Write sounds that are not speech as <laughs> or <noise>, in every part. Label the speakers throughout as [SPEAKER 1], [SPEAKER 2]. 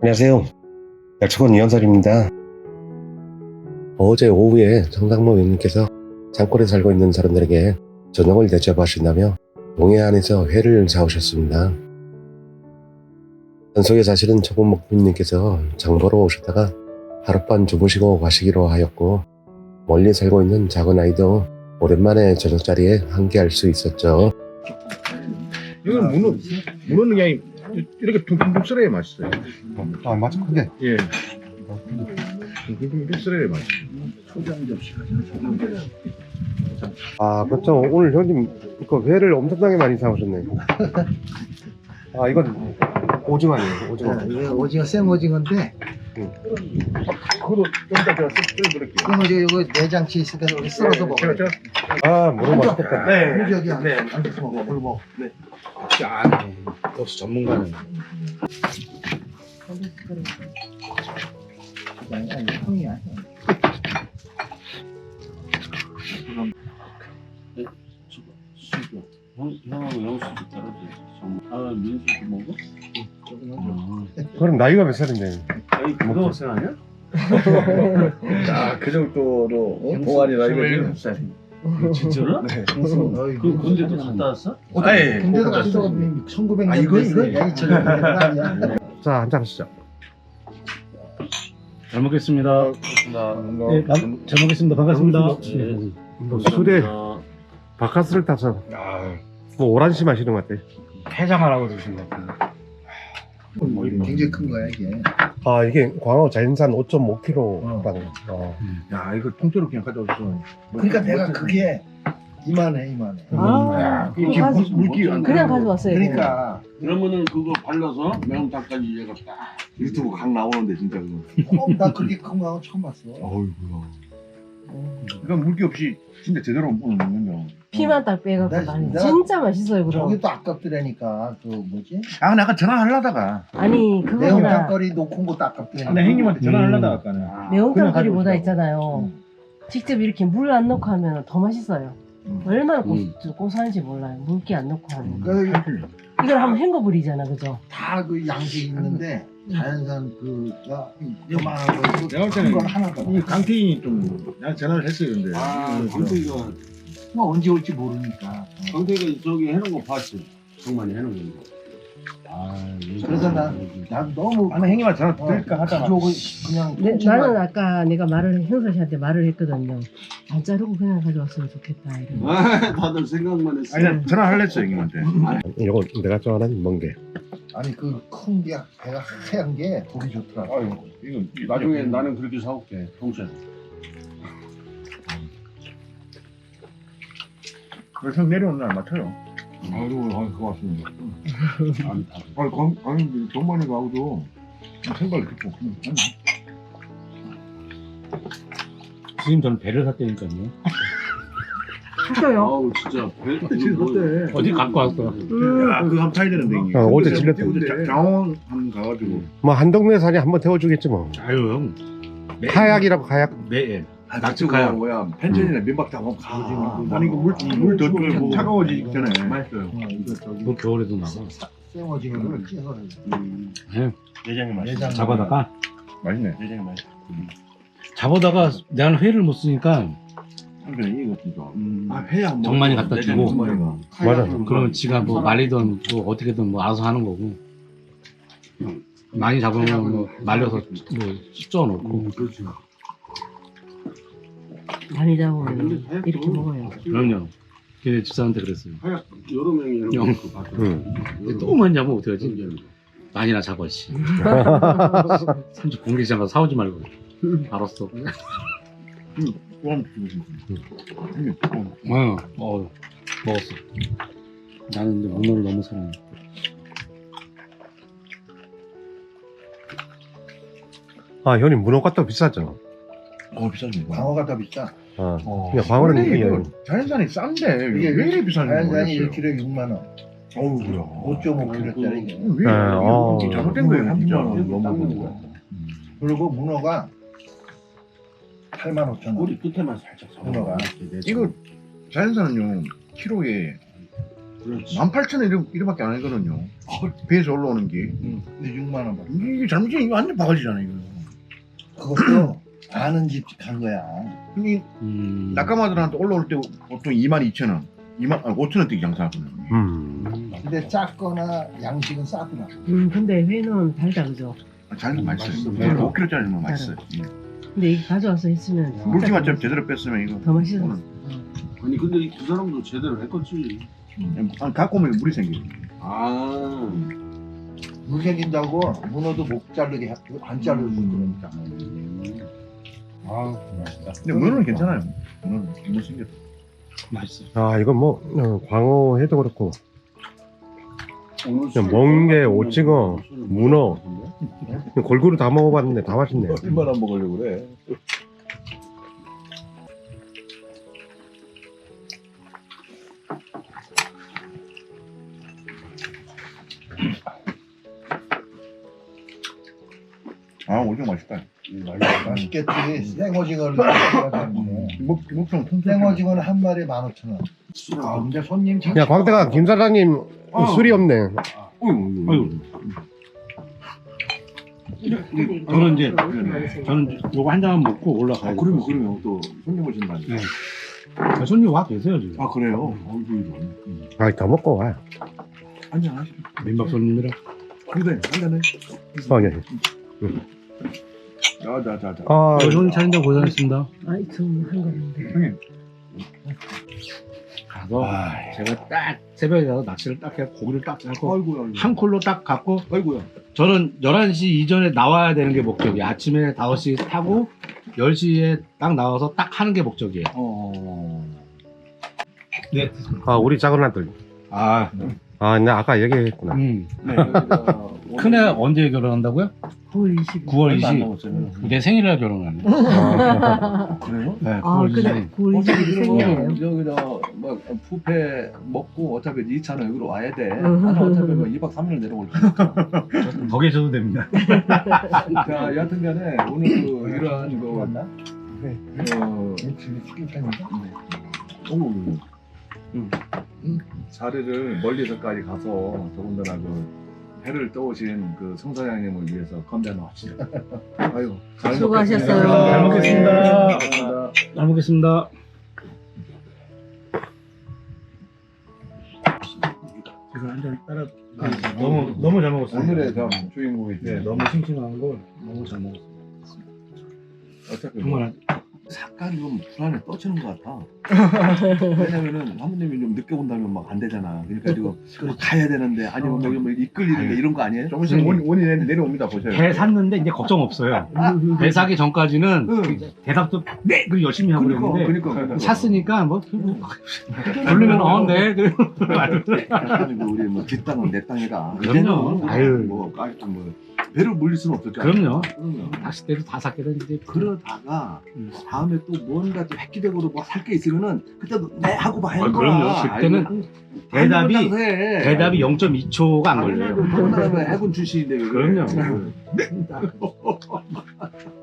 [SPEAKER 1] 안녕하세요. 약초원 이현설입니다. 어제 오후에 정상모 의원님께서 산골에 살고 있는 사람들에게 저녁을 대접하신다며 동해안에서 회를 사오셨습니다. 산속에 사실은 초보목 부님께서 장보러 오셨다가 하룻밤 주무시고 가시기로 하였고 멀리 살고 있는 작은 아이도 오랜만에 저녁자리에 함께할 수 있었죠.
[SPEAKER 2] 이건 문어 문어는 그냥 이렇게 퉁퉁퉁 썰어야 맛있어요.
[SPEAKER 1] 아 맞아 그게
[SPEAKER 2] 예. 퉁퉁퉁 썰어야 맛있어요.
[SPEAKER 1] 아, 그렇죠. 오늘 형님 그 회를 엄청나게 많이 사오셨네. 아, 이건 오징어 아니에요, 오징어.
[SPEAKER 3] 어, 이거 오징어 생 오징어인데
[SPEAKER 2] 그거도 좀 이따 제가 썰어드릴게요.
[SPEAKER 3] 생 오징어 이거 내장치 있으니까 우리 썰어서 먹어.
[SPEAKER 2] 제가 제가
[SPEAKER 1] 아, 너무 맛있겠다.
[SPEAKER 3] 네. 저기 네. 앉아서 먹어. 물먹.
[SPEAKER 2] 야, 역시 전문가는.
[SPEAKER 3] 아니 아니 형이야.
[SPEAKER 4] 수고. 형, 형하고 영수도 따라줘. 정말. 아, 민수도 먹어?
[SPEAKER 1] 그럼 나이가 몇 살인데?
[SPEAKER 4] 아니, 고등학생 아니야? <laughs>
[SPEAKER 2] 야, 그 정도로 어? 동안이나 이거
[SPEAKER 4] 진짜로?
[SPEAKER 2] 네.
[SPEAKER 4] 그 군대도 갔다 왔어?
[SPEAKER 2] 아예
[SPEAKER 3] 군대도 갔다 오면 1900년
[SPEAKER 2] 아, 이거, 이거?
[SPEAKER 3] 2000년 아니야.
[SPEAKER 1] 자, 한잔 하시죠.
[SPEAKER 4] 잘 먹겠습니다.
[SPEAKER 2] 네,
[SPEAKER 4] 잘 먹겠습니다. 반갑습니다.
[SPEAKER 2] 네.
[SPEAKER 1] 뭐 술에 바카스를 타서
[SPEAKER 2] 아,
[SPEAKER 1] 뭐 오란시 마시는 것 같아.
[SPEAKER 4] 해장하라고 드신 것 같은데.
[SPEAKER 3] 굉장히 큰 거야 이게.
[SPEAKER 1] 아, 이게 광어 자연산 5.5kg라는 거. 어.
[SPEAKER 2] 야, 이거 통째로 그냥 가져왔어.
[SPEAKER 3] 그러니까 내가 그게 이만해 이만해.
[SPEAKER 5] 아,
[SPEAKER 2] 이게
[SPEAKER 5] 그거 가지-
[SPEAKER 2] 물기 안
[SPEAKER 5] 그냥 가져왔어요.
[SPEAKER 3] 그러니까
[SPEAKER 4] 그러면은 그거 발라서 매운탕까지 얘가 딱.
[SPEAKER 2] 유튜브 각 나오는데 진짜 그거.
[SPEAKER 3] 어, 나 그렇게 큰거 처음 봤어.
[SPEAKER 2] 어이구야. 이건 물기 없이 진짜 제대로 먹는군요.
[SPEAKER 5] 피만 딱 빼갖고
[SPEAKER 3] 나-
[SPEAKER 5] 많이.
[SPEAKER 3] 내가-
[SPEAKER 5] 진짜 맛있어요 그럼.
[SPEAKER 3] 저게 또 아깝더라니까. 그 뭐지?
[SPEAKER 2] 아, 나 아까 전화하려다가.
[SPEAKER 5] 아니 그거보다
[SPEAKER 3] 매운탕거리 놓고 온 것도 아깝더라니까.
[SPEAKER 2] 나 형님한테 전화하려다가 아까는.
[SPEAKER 5] 매운탕거리보다
[SPEAKER 2] 그냥
[SPEAKER 5] 있잖아요. 직접 이렇게 물 안 넣고 하면 더 맛있어요.
[SPEAKER 3] 음.
[SPEAKER 5] 얼마나 고,
[SPEAKER 4] 음.
[SPEAKER 5] 고소한지 몰라요. 물기 안 넣고 하면.
[SPEAKER 3] 그
[SPEAKER 5] 이걸 하면 헹궈버리잖아 그죠?
[SPEAKER 3] 다그 양식 있는데 자연산 그가 요만한 거
[SPEAKER 2] 내가 볼 때는
[SPEAKER 3] 건 하나도
[SPEAKER 2] 이 강태인이 좀, 나 전화를 했어요, 근데.
[SPEAKER 4] 아,
[SPEAKER 2] 이거
[SPEAKER 4] 강태이가,
[SPEAKER 3] 뭐 언제 올지 모르니까
[SPEAKER 4] 강태이가 저기 해놓은 거 봤지? 정만이 해놓은 거. 아,
[SPEAKER 3] 그래서 나- 난 너무
[SPEAKER 2] 아, 나 형님한테 전화 드릴까 하다가.
[SPEAKER 3] 가족을 그냥
[SPEAKER 5] 네,
[SPEAKER 3] 통째로
[SPEAKER 5] 나는 아까 내가 말을 현서 씨한테 말을 했거든요 안 자르고 그냥 가져왔으면 좋겠다 이런
[SPEAKER 4] 아, 다들 생각만 했어.
[SPEAKER 2] 아니, 나 전화를 했어, 형님한테.
[SPEAKER 1] 이거 내가 좋아하는 멍게.
[SPEAKER 3] 아니 그 큰 게 배가 하얀 게 보기 좋더라고
[SPEAKER 2] 아유, 이거
[SPEAKER 4] 나중에 나는 그렇게 사올게, 평소에.
[SPEAKER 2] 그래서 형 내려오는 날 맞춰요. 아유, 고맙습니다.
[SPEAKER 4] 안 <laughs> 타.
[SPEAKER 2] 아니, 강, 아니, 정만이 가고도 생각을 듣고.
[SPEAKER 6] 지금 저는 배를 샀다니까요.
[SPEAKER 5] 하셔요
[SPEAKER 4] 아우, 진짜. 배,
[SPEAKER 2] 진짜
[SPEAKER 4] 뭐-
[SPEAKER 2] 그때.
[SPEAKER 6] 어디 갖고 왔어?
[SPEAKER 2] 야, 그거 한번 타야 되는데.
[SPEAKER 1] 어, 어제 질렀던데.
[SPEAKER 2] 자- 장원 한번 가가지고.
[SPEAKER 1] 뭐 한 동네 산이 한번 태워주겠지 뭐.
[SPEAKER 6] 아유 형.
[SPEAKER 1] 카약이라고 카약.
[SPEAKER 6] 네.
[SPEAKER 2] 아,
[SPEAKER 6] 낙지 가요.
[SPEAKER 2] 뭐야, 펜션이나 면박 잡아 가.
[SPEAKER 3] 아,
[SPEAKER 2] 아니, 이거 물, 물더
[SPEAKER 3] 물
[SPEAKER 2] 차가워지기 전에. 맛있어요.
[SPEAKER 3] 어, 이거 저기
[SPEAKER 6] 뭐 겨울에도 나와.
[SPEAKER 3] 생오징어를 찢어서
[SPEAKER 2] 내장이
[SPEAKER 3] 내장
[SPEAKER 6] 잡아다가
[SPEAKER 2] 맛있네. 내장이 맛있어.
[SPEAKER 6] 잡아다가 내가 회를 못 쓰니까
[SPEAKER 2] 그래, 이거 진짜. 아, 회야. 뭐.
[SPEAKER 6] 정만이 갖다
[SPEAKER 2] 내장
[SPEAKER 6] 주고.
[SPEAKER 2] 정만이가.
[SPEAKER 1] 맞아.
[SPEAKER 6] 그러면 지가 뭐 말리던 또 어떻게든 뭐 알아서 하는 거고. 많이 잡으면 뭐 말려서 뭐 쪄 놓고.
[SPEAKER 4] 그렇지.
[SPEAKER 5] 많이 잡으면 이렇게 먹어요
[SPEAKER 6] 그럼요. 걔네 집사한테 그랬어요.
[SPEAKER 4] 하얗, 여러 명이 이런
[SPEAKER 6] 형.
[SPEAKER 4] 거 봤어.
[SPEAKER 1] 응.
[SPEAKER 6] 또 많이 잡으면 어떡하지? 많이나 잡아 씨. <laughs> 삼촌 공개시장 가서 사오지 말고. 알았어.
[SPEAKER 2] 그 어. 어,
[SPEAKER 6] 어, 먹었어. 나는 근데 문어를 너무 사랑해.
[SPEAKER 1] 아, 형님 문어가 또 비싸죠.
[SPEAKER 2] 어, 비싸네.
[SPEAKER 3] 광어가 더 비싸
[SPEAKER 1] 어.
[SPEAKER 2] 어.
[SPEAKER 1] 그냥 광어는
[SPEAKER 2] 원래
[SPEAKER 1] 이게
[SPEAKER 2] 이거 자연산이 싼데
[SPEAKER 3] 이게
[SPEAKER 2] 왜 이렇게 비싼지
[SPEAKER 3] 자연산이
[SPEAKER 2] 모르겠어요.
[SPEAKER 3] 1kg에 6만 원
[SPEAKER 2] 어우야.
[SPEAKER 3] 5.5kg짜리
[SPEAKER 2] 게왜
[SPEAKER 1] 네,
[SPEAKER 2] 이렇게
[SPEAKER 1] 어.
[SPEAKER 2] 잘못된 거예요,
[SPEAKER 4] 진짜.
[SPEAKER 2] 진짜.
[SPEAKER 4] 너무
[SPEAKER 2] 너무
[SPEAKER 4] 거야.
[SPEAKER 3] 그리고 문어가 8만 5천 원
[SPEAKER 4] 꼬리 끝에만 살짝.
[SPEAKER 3] 문어가.
[SPEAKER 2] 이거 자연산은요 키로에
[SPEAKER 4] 그렇지.
[SPEAKER 2] 18,000원 이름, 이름밖에 안 하거든요. 배에서 올라오는 게.
[SPEAKER 3] 근데 6만 원 받아.
[SPEAKER 2] 이게 잘못이 이거 완전 바가지잖아요, 이거.
[SPEAKER 3] 그것도 아는 집 간 거야.
[SPEAKER 2] 근데
[SPEAKER 6] 음.
[SPEAKER 2] 낙가마들한테 올라올 때 보통 22,000원, 2만, 아, 5,000원대 양사하거든요.
[SPEAKER 1] 음.
[SPEAKER 3] 근데 작거나 양식은 싸더라.
[SPEAKER 5] 음, 근데 회는 달다 그죠?
[SPEAKER 2] 아, 잘도 맛있어요.
[SPEAKER 4] 맛있어요.
[SPEAKER 2] 네, 5kg짜리면 맛있어요. 예.
[SPEAKER 5] 근데 이거 가져와서 했으면 진짜
[SPEAKER 2] 물기만 좀 제대로 뺐으면 이거.
[SPEAKER 5] 더 맛있어.
[SPEAKER 2] 오늘,
[SPEAKER 4] 아니 근데 이 두 사람도 제대로 했겠지.
[SPEAKER 2] 아, 갖고 오면 물이 생겨요.
[SPEAKER 4] 아.
[SPEAKER 3] 물 생긴다고 문어도 못 자르게 하- 안 자르고 그러니까. 아, 맛있다.
[SPEAKER 2] 근데 문어는 괜찮아요. 문어는 못 생겼어.
[SPEAKER 6] 맛있어.
[SPEAKER 1] 아 이건 뭐 어, 광어 해도 그렇고 그냥 멍게, 오징어, 문어. 골고루 다 먹어봤는데 다 맛있네.
[SPEAKER 2] 얼마나 먹으려고 그래. 아, 오징어 맛있다.
[SPEAKER 3] 맛있겠지. 생오징어를.
[SPEAKER 2] 목, 통통.
[SPEAKER 3] 생오징어는 한 마리에 15,000원. 아, 근데 손님 참.
[SPEAKER 1] 야 광태가 김 사장님
[SPEAKER 6] 어.
[SPEAKER 1] 술이 없네.
[SPEAKER 6] 저는 이제 저는 요거 한 잔만 먹고 올라가야 돼.
[SPEAKER 2] 그러면, 그러면 또 손님 오신다니.
[SPEAKER 6] 네. 아, 손님 와 계세요 지금.
[SPEAKER 2] 아, 그래요? 아이고, 이런.
[SPEAKER 1] 아더 먹고 와.
[SPEAKER 2] 한잔 하시죠.
[SPEAKER 6] 민박 손님이라.
[SPEAKER 2] 근데, 한잔 해.
[SPEAKER 1] 어, 예.
[SPEAKER 2] 자, 자, 자, 자.
[SPEAKER 1] 아
[SPEAKER 6] 손님 차린다 고생했습니다.
[SPEAKER 5] 아이 좀 한 거는데.
[SPEAKER 2] 형님.
[SPEAKER 6] 가서 제가 딱 새벽에 가서 낚시를 딱 해서 고기를 딱 잡고
[SPEAKER 2] 아이고, 아이고.
[SPEAKER 6] 한 콜로 딱 갖고
[SPEAKER 2] 아이고야.
[SPEAKER 6] 저는 11시 이전에 나와야 되는 게 목적이에요. 아침에 5시 타고 10시에 딱 나와서 딱 하는 게 목적이에요.
[SPEAKER 2] 어.
[SPEAKER 6] 네.
[SPEAKER 1] 아, 우리 작은 아들.
[SPEAKER 6] 아,
[SPEAKER 1] 아, 나 아까 얘기했구나.
[SPEAKER 6] 음.
[SPEAKER 2] 네. <laughs>
[SPEAKER 6] 큰애 언제 결혼한다고요?
[SPEAKER 5] 9월 20일.
[SPEAKER 6] 9월
[SPEAKER 2] 안
[SPEAKER 6] 20일.
[SPEAKER 2] 남았어요.
[SPEAKER 6] 내 생일날 결혼하네. <laughs>
[SPEAKER 2] 그래요?
[SPEAKER 6] 네,
[SPEAKER 5] 아,
[SPEAKER 6] 9월
[SPEAKER 5] 그래.
[SPEAKER 6] 20일.
[SPEAKER 5] 9월 20일 생일이에요.
[SPEAKER 7] 여기다 뭐 푸페 먹고 어차피 2차는 여기로 와야 돼.
[SPEAKER 5] 음.
[SPEAKER 7] 나는 어차피 뭐 2박 3일 내려올 테니까.
[SPEAKER 6] 더 계셔도 됩니다. <laughs>
[SPEAKER 7] 자, 여하튼간에 오늘 그 이러한 그
[SPEAKER 3] 맞나?
[SPEAKER 7] 어,
[SPEAKER 3] 집이 치킨 편인가?
[SPEAKER 2] 어우,
[SPEAKER 7] 자리를 멀리서까지 가서 더군다나 그 해를 떠오신 그 성사장님을 위해서 건배 나왔습니다. <laughs> 아유, 잘
[SPEAKER 5] 수고하셨어요.
[SPEAKER 6] 잘 먹겠습니다.
[SPEAKER 7] 먹겠습니다.
[SPEAKER 6] 잘 먹겠습니다. 제가 한잔 따라 너무 너무 잘 먹었어요.
[SPEAKER 7] 오늘의 참 주인공이지.
[SPEAKER 6] 네, 너무 싱싱한 걸 너무 잘 먹었어요.
[SPEAKER 7] 어차피 뭐
[SPEAKER 6] 정말
[SPEAKER 7] 색깔이 좀 불안해 떠지는 것 같아. <laughs> 왜냐면은 사모님이 좀 늦게 온다면 막 안 되잖아. 그러니까 지금 뭐 가야 되는데 아니면 뭐, 뭐 이끌리는데 이런 거 아니에요?
[SPEAKER 2] 조금씩 원, 원이 내- 내려옵니다, 보셔요.
[SPEAKER 6] 배 샀는데 이제 걱정 없어요. <laughs> 배 사기 전까지는
[SPEAKER 7] 응.
[SPEAKER 6] 대답도 네, 그 열심히 하고
[SPEAKER 7] 그러니까,
[SPEAKER 6] 그랬는데
[SPEAKER 7] 그러니까, 그러니까.
[SPEAKER 6] 샀으니까 뭐 부르면 어 네. <laughs> 그-
[SPEAKER 7] 아니고 우리 뭐 뒷땅은 내 땅이다.
[SPEAKER 6] 그럼요.
[SPEAKER 7] 이제는
[SPEAKER 6] 아유.
[SPEAKER 7] 뭐 까짓 뭐 배를 물릴 수는 없었죠.
[SPEAKER 6] 그럼요.
[SPEAKER 7] 그럼요.
[SPEAKER 6] 낚싯대도 다 샀게 되는데
[SPEAKER 7] 그러다가
[SPEAKER 6] 음.
[SPEAKER 7] 다음에 또 뭔가 또 획기적으로 뭐 살 게 있으면은 그때도 내 하고 봐야
[SPEAKER 6] 아,
[SPEAKER 7] 하는
[SPEAKER 6] 그럼요.
[SPEAKER 7] 거야.
[SPEAKER 6] 그때는 대답이. 대답이 0.2초가 안 걸려요.
[SPEAKER 7] 더군다나 해군 출신인데 왜 그래?
[SPEAKER 6] 그럼요. <laughs>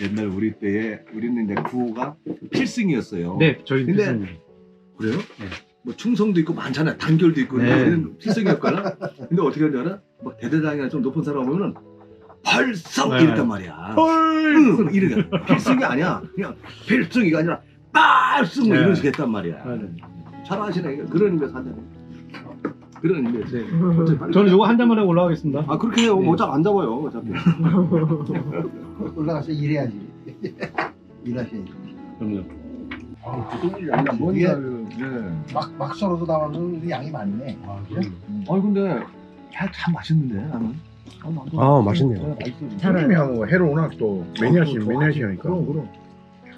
[SPEAKER 7] 옛날 우리 때에 우리는 이제 구호가 필승이었어요.
[SPEAKER 6] 네, 저희
[SPEAKER 7] 근데-
[SPEAKER 6] 교수님.
[SPEAKER 7] 그래요?
[SPEAKER 6] 네.
[SPEAKER 7] 뭐 충성도 있고 많잖아요. 단결도 있고
[SPEAKER 6] 네.
[SPEAKER 7] 우리는 필승이었거든. 근데 어떻게 하냐? 막뭐 대대장이나 좀 높은 사람 보면은 발성
[SPEAKER 6] 네.
[SPEAKER 7] 이랬단 말이야. 응, 이래. 필승이 아니야. 그냥 필승이가 아니라 빨승 뭐
[SPEAKER 6] 네.
[SPEAKER 7] 이런 식으로 했단 말이야.
[SPEAKER 6] 네.
[SPEAKER 7] 잘 아시네. 그런 의미에서 한잔 그런 의미에서.
[SPEAKER 6] 네. 저는 요거 한 잔만 하고 올라가겠습니다.
[SPEAKER 7] 아 그렇게 해요.
[SPEAKER 6] 네.
[SPEAKER 7] 뭐 어차피 안 잡아요. 어차피. <laughs>
[SPEAKER 3] 올라가서 일해야지. <laughs> 일하셔야지.
[SPEAKER 6] 그럼요.
[SPEAKER 7] 아니
[SPEAKER 3] 이게-
[SPEAKER 7] 네.
[SPEAKER 3] 막, 막 썰어서 나와도 양이 많네.
[SPEAKER 6] 아, 그럼요.
[SPEAKER 7] 아니 근데 해참 맛있는데 나는. 아, 나도-
[SPEAKER 1] 아, 맛있네요.
[SPEAKER 7] 네.
[SPEAKER 5] 잘
[SPEAKER 2] 형님이 하고 해를 워낙 또 매니아시,
[SPEAKER 7] 어,
[SPEAKER 2] 매니아시 하니까.
[SPEAKER 7] 그럼 그럼.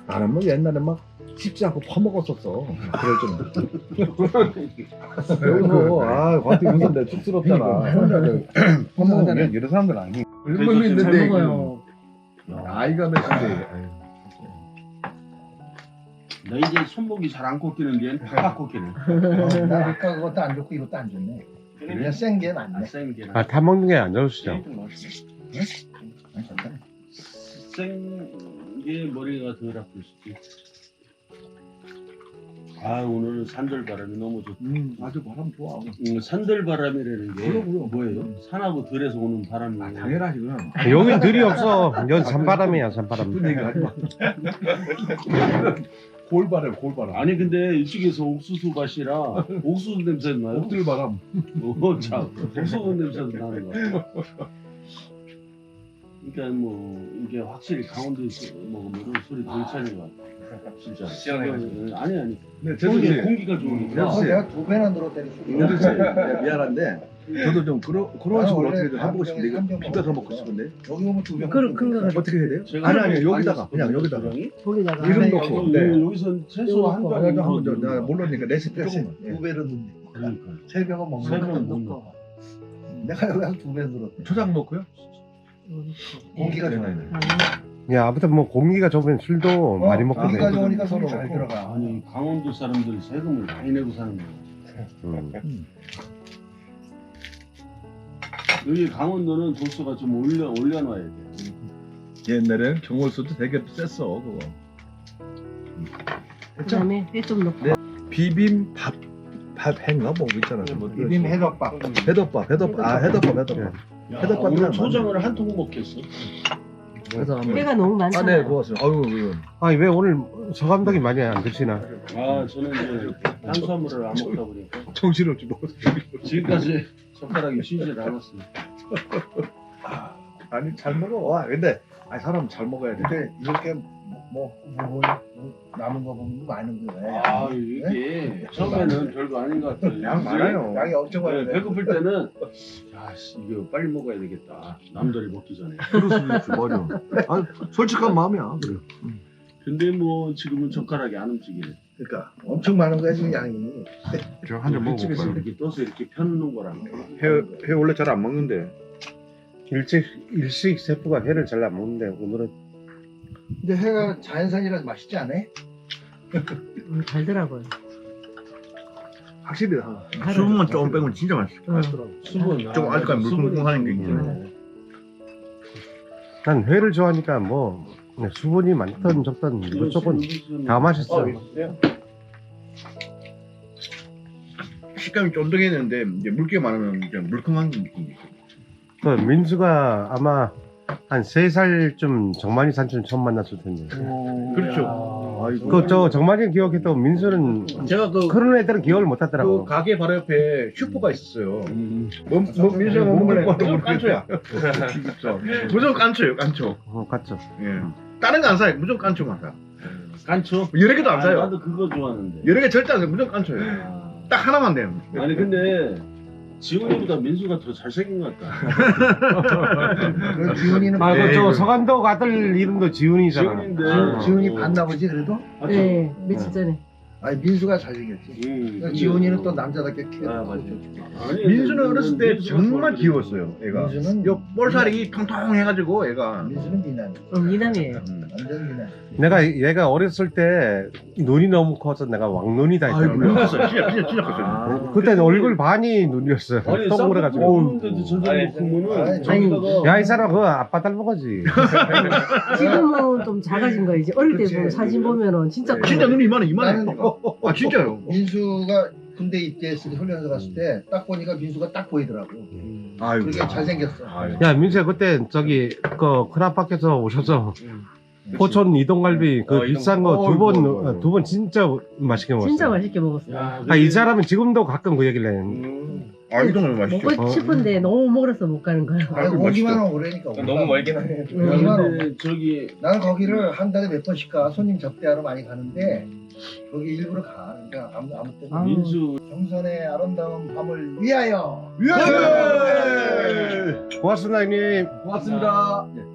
[SPEAKER 7] 나는 뭐 옛날에 막 씹지 않고 퍼먹었었어. 그럴 때는. 여기서 아 과티 웃는데 쑥스럽잖아.
[SPEAKER 2] 저 퍼먹으면 여러 사람들 아니.
[SPEAKER 7] 일본이
[SPEAKER 5] 잘 먹어요.
[SPEAKER 7] 나이가 몇인데.
[SPEAKER 4] 너 이제 손목이 잘 안 꺾이는 게팍 꺾이네.
[SPEAKER 3] 어, 나 아까 그것도 안 좋고 이것도 안 좋네. 그냥 센게 낫네.
[SPEAKER 4] 생게
[SPEAKER 1] 아, 타 먹는 게 안 좋으시죠?
[SPEAKER 3] 괜찮다.
[SPEAKER 4] 생게 머리가 덜 아플 수도 있지. 아 오늘은 산들바람이 너무 좋다.
[SPEAKER 7] 음, 아주 바람 좋아.
[SPEAKER 4] 음, 산들바람이라는 게
[SPEAKER 7] 그럼, 그럼.
[SPEAKER 4] 뭐예요? 산하고 들에서 오는 바람이.
[SPEAKER 7] 아, 당연하지 그럼.
[SPEAKER 1] 여긴 들이 없어. 여기 산바람이야, 산바람.
[SPEAKER 7] 얘기 하지 마. <laughs> 골바람, 골바람.
[SPEAKER 4] 아니 근데 이쪽에서 옥수수 밭이라 <laughs> 옥수수 냄새 나요?
[SPEAKER 7] 옥들 바람.
[SPEAKER 4] 어, 참 옥수수 냄새도 나는 거. 그러니까 뭐 이게 확실히 강원도에서 먹으면 술이 덜 차는 것 같아. 진짜.
[SPEAKER 7] 시원해가지고.
[SPEAKER 4] 아니 아니.
[SPEAKER 7] 네,
[SPEAKER 4] 공기,
[SPEAKER 7] 제도
[SPEAKER 4] 공기가 좋으니까.
[SPEAKER 7] 역시.
[SPEAKER 3] 내가 두 배나 늘었다니.
[SPEAKER 7] 네, 미안한데 저도 좀 그런 그런
[SPEAKER 3] 아,
[SPEAKER 7] 식으로
[SPEAKER 3] 원래
[SPEAKER 7] 어떻게 좀 해보고
[SPEAKER 3] 한
[SPEAKER 7] 싶은데 이거 비벼서
[SPEAKER 3] 병
[SPEAKER 7] 먹고 싶은데
[SPEAKER 3] 여기 오면 두 병.
[SPEAKER 5] 그런 큰 거가
[SPEAKER 7] 어떻게 해야 돼요? 아니 아니 여기다가 그냥 여기다가?
[SPEAKER 5] 거기다가
[SPEAKER 7] 이름
[SPEAKER 4] 아,
[SPEAKER 7] 넣고.
[SPEAKER 4] 그,
[SPEAKER 7] 네.
[SPEAKER 4] 여기서 최소 한
[SPEAKER 5] 넣고.
[SPEAKER 4] 병.
[SPEAKER 7] 한번 좀 내가 모르니까 레시피 조금만 예.
[SPEAKER 3] 두 배를 넣는.
[SPEAKER 4] 그러니까.
[SPEAKER 3] 세 병은 먹는
[SPEAKER 4] 세
[SPEAKER 3] 거.
[SPEAKER 4] 병은 거.
[SPEAKER 3] 내가 여기 한 두 배 늘었대.
[SPEAKER 7] 초장 넣고요?
[SPEAKER 3] 공기가
[SPEAKER 7] 네,
[SPEAKER 3] 좋아요.
[SPEAKER 7] 네, 네.
[SPEAKER 1] 야, 아무튼 뭐 공기가 좋으면 술도 많이 먹게
[SPEAKER 3] 공기가
[SPEAKER 1] 돼.
[SPEAKER 3] 좋으니까
[SPEAKER 7] 손이
[SPEAKER 3] 술이 잘. 들어가.
[SPEAKER 4] 아니 강원도 사람들 세금을 많이 내고 사는 거예요.
[SPEAKER 1] 음.
[SPEAKER 4] 여기 강원도는 도수가 좀 올려 올려놔야 돼.
[SPEAKER 7] 옛날에는 경월수도 되게 셌어 그거
[SPEAKER 5] 그다음에 해좀 넣고
[SPEAKER 7] 비빔밥 밥 했나 뭐 있잖아 뭐
[SPEAKER 3] 비빔 해덮밥.
[SPEAKER 7] 해덮밥 해덮밥 아 해덮밥 해덮밥
[SPEAKER 4] 야,
[SPEAKER 7] 해덮밥이랑
[SPEAKER 4] 오늘 초장을 한 통 먹겠어.
[SPEAKER 7] 그래서 한번
[SPEAKER 5] 해가 너무 많잖아.
[SPEAKER 7] 아네 고맙습니다. 아유 그
[SPEAKER 1] 아니, 왜 오늘 서 감독이 많이 안 드시나?
[SPEAKER 4] 아 저는 이제 탄수화물을 안 먹다 보니까. <laughs>
[SPEAKER 7] 정신없이 먹었어
[SPEAKER 4] 지금까지 젓가락이 쉬질 않았어요.
[SPEAKER 7] 아니 잘 먹어. 아, 근데 아니 사람 잘 먹어야 돼.
[SPEAKER 3] 근데 이렇게 뭐, 뭐, 뭐 남은 거 보면 많은 거예요.
[SPEAKER 4] 아 이게 처음에는 별거 아닌 것 같아요.
[SPEAKER 7] 양 많아요
[SPEAKER 3] 양이 엄청
[SPEAKER 4] 네,
[SPEAKER 3] 많아요.
[SPEAKER 4] 배고플 때는 야 씨 이거 빨리 먹어야 되겠다. 남들이 먹기 전에.
[SPEAKER 7] 있지 맞아 아 솔직한 마음이야 그래
[SPEAKER 4] 근데 뭐 지금은 젓가락이 안 움직이네.
[SPEAKER 3] 그러니까 엄청 많은 거야 지금 양이.
[SPEAKER 7] 저한잔
[SPEAKER 4] 집에서 이렇게 떠서 이렇게 펴놓는 거랑.
[SPEAKER 7] 회, 회 원래 잘 안 먹는데
[SPEAKER 1] 일찍, 일식 세포가 회를 잘 안 먹는데 오늘은
[SPEAKER 3] 근데 회가 자연산이라서 맛있지 않아?
[SPEAKER 5] 음, 달더라고요.
[SPEAKER 7] 확실히
[SPEAKER 5] 수분만
[SPEAKER 7] 조금 빼면 진짜 맛있어
[SPEAKER 5] 응.
[SPEAKER 4] 수분.
[SPEAKER 7] 좀 아직까지 물컹물컹하는 게
[SPEAKER 1] 있잖아요. 난 회를 좋아하니까 뭐 그냥 수분이 많든 적든 무조건 다 맛있어.
[SPEAKER 7] 식감이 쫀득했는데 이제 물기가 많으면 이제 물컹한 느낌이 있어
[SPEAKER 1] 그 민수가 아마 한 세 살쯤 정만이 삼촌 처음 만났을 텐데.
[SPEAKER 7] 그렇죠
[SPEAKER 1] 그 저 정만이 기억해도 민수는
[SPEAKER 2] 제가 그,
[SPEAKER 1] 그런 애들은 기억을 못
[SPEAKER 2] 그
[SPEAKER 1] 하더라고.
[SPEAKER 2] 가게 바로 옆에 슈퍼가 있었어요.
[SPEAKER 4] 음.
[SPEAKER 2] 뭐, 뭐 민수가 뭐 먹을래? 무조건 깐초야. <laughs> 무조건 깐초예요, 깐초.
[SPEAKER 1] 어, 갔죠.
[SPEAKER 2] 예. 다른 거 안 사요. 무조건 깐초만 사.
[SPEAKER 4] 깐초?
[SPEAKER 2] 여러 개도 안
[SPEAKER 4] 아,
[SPEAKER 2] 사요.
[SPEAKER 4] 나도 그거 좋아하는데.
[SPEAKER 2] 여러 개 절대 안 사요. 무조건 깐초예요.
[SPEAKER 4] 아.
[SPEAKER 2] 딱 하나만 돼요.
[SPEAKER 4] 아니 근데 지훈이보다 민수가 더 잘생긴 것 같다.
[SPEAKER 3] 그 지훈이는
[SPEAKER 1] 아,
[SPEAKER 2] 네,
[SPEAKER 1] 그저
[SPEAKER 2] 그-
[SPEAKER 1] 서감독 아들 이름도 지훈이잖아.
[SPEAKER 4] 지훈인데.
[SPEAKER 3] 지- 지훈이
[SPEAKER 4] 어.
[SPEAKER 3] 봤나 보지 그래도?
[SPEAKER 4] 아,
[SPEAKER 5] 네, 며칠 전에.
[SPEAKER 3] 아니 민수가 잘생겼지.
[SPEAKER 4] 음,
[SPEAKER 3] 그러니까 지훈이는 또 남자답게 키가
[SPEAKER 4] 아,
[SPEAKER 3] 크고
[SPEAKER 4] 맞아.
[SPEAKER 3] 좋고.
[SPEAKER 4] 아니,
[SPEAKER 2] 민수는 어렸을 때 정말 귀여웠어요, 애가.
[SPEAKER 3] 민수는
[SPEAKER 2] 요 볼살이 통통해가지고 애가.
[SPEAKER 3] 민수는 미남이.
[SPEAKER 5] 어, 미남이에요.
[SPEAKER 3] 완전 미남.
[SPEAKER 1] 내가 얘가 어렸을 때 눈이 너무 커서 내가 왕눈이다
[SPEAKER 2] 아이고,
[SPEAKER 1] 했더라고.
[SPEAKER 2] 컸어요. 진짜, 진짜, 진짜 컸어요.
[SPEAKER 4] 아.
[SPEAKER 1] 그때는 얼굴 반이 눈이었어요.
[SPEAKER 4] 아니
[SPEAKER 1] 동그래가지고.
[SPEAKER 4] 쌍꺼풀 저정도 크면은
[SPEAKER 3] 아니,
[SPEAKER 4] 저기다가
[SPEAKER 1] 야, 이 사람 그거 아빠 닮은 거지.
[SPEAKER 5] 지금은 좀 작아진 거예요. 이제 어릴 때
[SPEAKER 3] 그치.
[SPEAKER 5] 보면 사진 보면은 진짜 커요.
[SPEAKER 2] 진짜 눈이 이만해, 이만해.
[SPEAKER 3] 나는
[SPEAKER 2] 아, 진짜요.
[SPEAKER 3] 민수가 군대 입대했을 때 훈련소 갔을 때 딱 보니까 민수가 딱 보이더라고.
[SPEAKER 2] 아이고.
[SPEAKER 3] 그렇게 잘생겼어.
[SPEAKER 2] 아이고.
[SPEAKER 1] 야, 민수야, 그때 저기, 그, 크라파께서 오셔서, 포천 이동갈비 그
[SPEAKER 2] 어, 이동-
[SPEAKER 1] 비싼 거두
[SPEAKER 2] 어이구,
[SPEAKER 1] 번,
[SPEAKER 2] 어이구.
[SPEAKER 1] 두번 진짜 맛있게 먹었어.
[SPEAKER 5] 진짜 맛있게 먹었어요.
[SPEAKER 4] 야,
[SPEAKER 1] 아, 이 사람은 지금도 가끔 그 얘기를 해.
[SPEAKER 4] 음.
[SPEAKER 2] 아, 이동을 맛있죠.
[SPEAKER 5] 먹고 싶은데 너무 먹어서 못 가는 거야.
[SPEAKER 3] 아니
[SPEAKER 2] 아이고,
[SPEAKER 3] 오기만. 하면 오래니까.
[SPEAKER 2] 너무 멀긴 하네.
[SPEAKER 4] 야,
[SPEAKER 3] 오기만 하면.
[SPEAKER 4] 근데 저기
[SPEAKER 3] 나는 거기를 한 달에 몇 번씩 가. 손님 접대하러 많이 가는데 거기 일부러 가. 그러니까 아무 아무 때나
[SPEAKER 5] 아.
[SPEAKER 4] 민수
[SPEAKER 3] 경선의 아름다운 밤을 위하여.
[SPEAKER 2] 예!
[SPEAKER 1] 고맙습니다, 형님.
[SPEAKER 7] 고맙습니다